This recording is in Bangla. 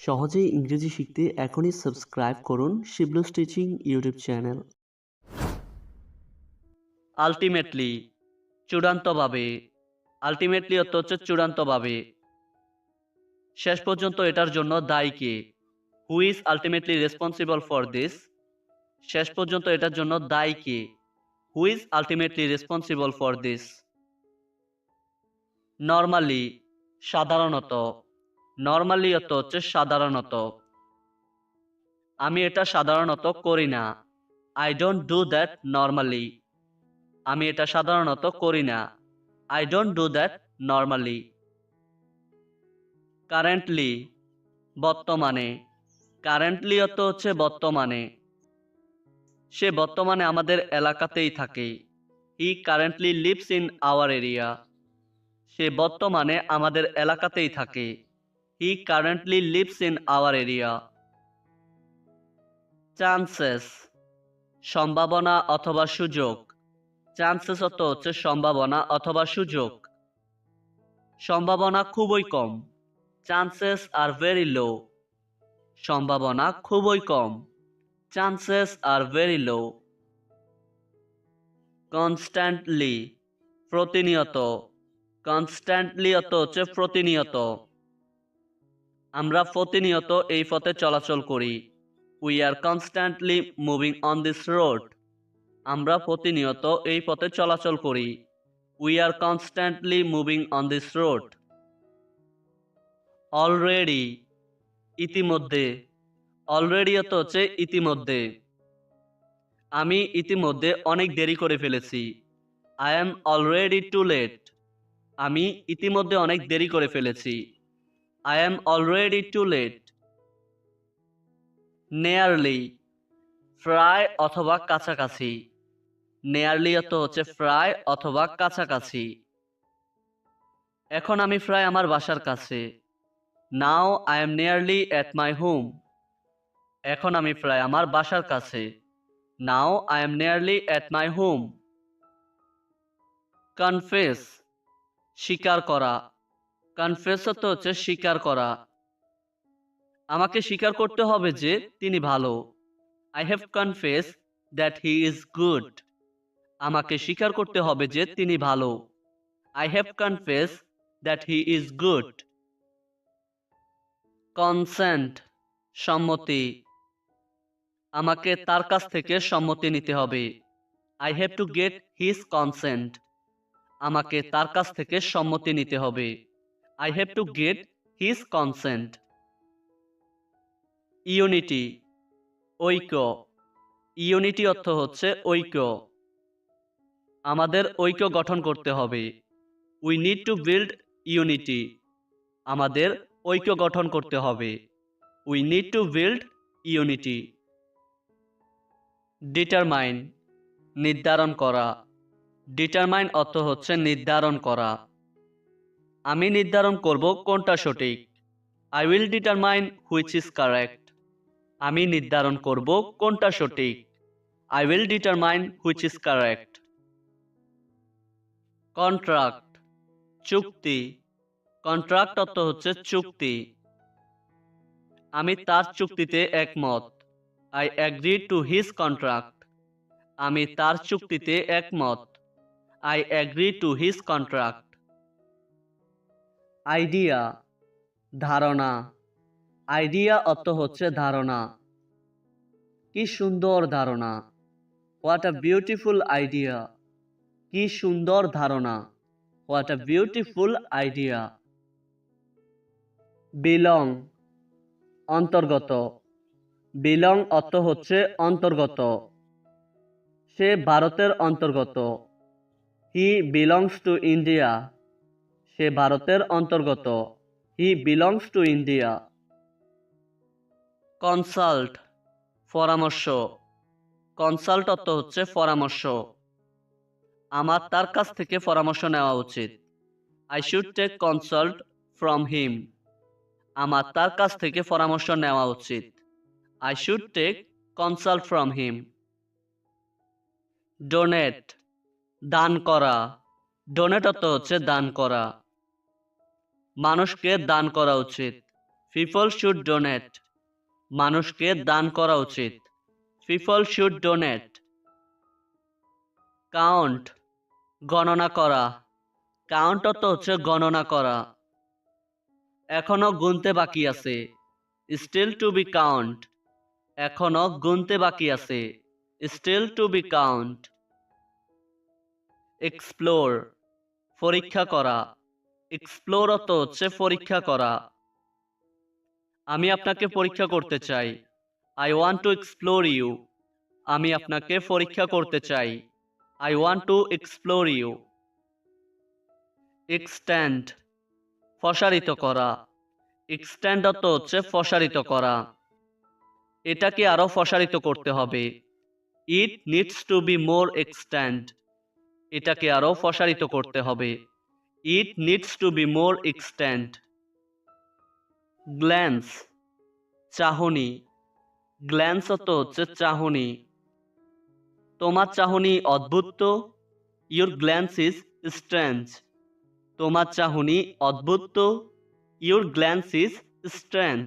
সহজেই ইংরেজি শিখতে এখনই সাবস্ক্রাইব করুন Shiblu stitching YouTube channel ultimately চূড়ান্তভাবে আলটিমেটলি অর্থ হচ্ছে চূড়ান্তভাবে। শেষ পর্যন্ত এটার জন্য দায়ী কে? Who is ultimately responsible for this শেষ পর্যন্ত এটার জন্য দায়ী কে? Who is ultimately responsible for this normally সাধারণত নর্মালি অর্থ হচ্ছে সাধারণত। আমি এটা সাধারণত করি না। I don't do that normally আমি এটা সাধারণত করি না। I don't do that normally currently বর্তমানে। কারেন্টলি অর্থ হচ্ছে বর্তমানে। সে বর্তমানে আমাদের এলাকাতেই থাকে। He currently lives in our area সে বর্তমানে আমাদের এলাকাতেই থাকে। He currently lives in our area chances সম্ভাবনা অথবা সুযোগ। চান্সেস অর্থ হচ্ছে সম্ভাবনা অথবা সুযোগ। সম্ভাবনা খুবই কম। চান্সেস আর ভেরি লো সম্ভাবনা খুবই কম। চান্সেস আর ভেরি লো কনস্ট্যান্টলি প্রতিনিয়ত। কনস্ট্যান্টলি অর্থ হচ্ছে প্রতিনিয়ত। আমরা প্রতিনিয়ত এই পথে চলাচল করি। We are constantly moving on this road আমরা প্রতিনিয়ত এই পথে চলাচল করি। We are constantly moving on this road already ইতিমধ্যে। অলরেডি অত হচ্ছে ইতিমধ্যে। আমি ইতিমধ্যে অনেক দেরি করে ফেলেছি। I am already too late আমি ইতিমধ্যে অনেক দেরি করে ফেলেছি। I am already too late nearly প্রায় অথবা কাছাকাছি। নেয়ারলি অর্থ হচ্ছে প্রায় অথবা কাছাকাছি। এখন আমি প্রায় আমার বাসার কাছে। Now I am nearly at my home এখন আমি প্রায় আমার বাসার কাছে। Now I am nearly at my home confess স্বীকার করা। কনফেস অর্থ হচ্ছে স্বীকার করা। আমাকে স্বীকার করতে হবে যে তিনি ভালো। I have confess that he is good আমাকে স্বীকার করতে হবে যে তিনি ভালো। I have confess that he is good consent সম্মতি। আমাকে তার কাছ থেকে সম্মতি নিতে হবে। I have to get his consent আমাকে তার কাছ থেকে সম্মতি নিতে হবে। I have to get his consent unity ঐক্য ইউনিটি অর্থ হচ্ছে ঐক্য। আমাদের ঐক্য গঠন করতে হবে। We need to build unity আমাদের ঐক্য গঠন করতে হবে। We need to build unity determine নির্ধারণ করা। ডিটারমাইন অর্থ হচ্ছে নির্ধারণ করা। আমি নির্ধারণ করব কোনটা সঠিক। I will determine which is correct আমি নির্ধারণ করব কোনটা সঠিক। I will determine which is correct contract চুক্তি। কন্ট্রাক্ট অর্থ হচ্ছে চুক্তি। আমি তার চুক্তিতে একমত। I agree to his contract আমি তার চুক্তিতে একমত। I agree to his contract idea, ধারণা। আইডিয়া অর্থ হচ্ছে ধারণা। কি সুন্দর ধারণা। হোয়াট আ বিউটিফুল আইডিয়া কি সুন্দর ধারণা। What a beautiful idea belong অন্তর্গত। বিলং অর্থ হচ্ছে অন্তর্গত। সে ভারতের অন্তর্গত। হি বিলংস টু ইন্ডিয়া সে ভারতের অন্তর্গত। He belongs to India consult পরামর্শ। কনসাল্ট অর্থ হচ্ছে পরামর্শ। আমার তার কাছ থেকে পরামর্শ নেওয়া উচিত। I should take consult from him আমার তার কাছ থেকে পরামর্শ নেওয়া উচিত। I should take consult from him donate দান করা। ডোনেট অর্থ হচ্ছে দান করা। মানুষকে দান করা উচিত। পিপল শুড ডোনেট মানুষকে দান করা উচিত। পিপল শুড ডোনেট কাউন্ট গণনা করা। কাউন্ট অর্থ হচ্ছে গণনা করা। এখনও গুনতে বাকি আছে। স্টিল টু বি কাউন্ট এখনও গুনতে বাকি আছে। Still to be count explore পরীক্ষা করা। এক্সপ্লোর অর্থ হচ্ছে পরীক্ষা করা। আমি আপনাকে পরীক্ষা করতে চাই। I want to explore you আমি আপনাকে পরীক্ষা করতে চাই। I want to explore you extend প্রসারিত করা। এক্সট্যান্ড অর্থ হচ্ছে প্রসারিত করা। এটাকে আরও প্রসারিত করতে হবে। It needs to be more extend এটাকে আরও প্রসারিত করতে হবে। It needs to be more extend glance চাহনি গ্ল্যান্স অত হচ্ছে চাহনি তোমার চাহনি অদ্ভুত ইউর গ্ল্যান্স ইজ স্ট্রেঞ্জ তোমার চাহনি অদ্ভুত your glance is strange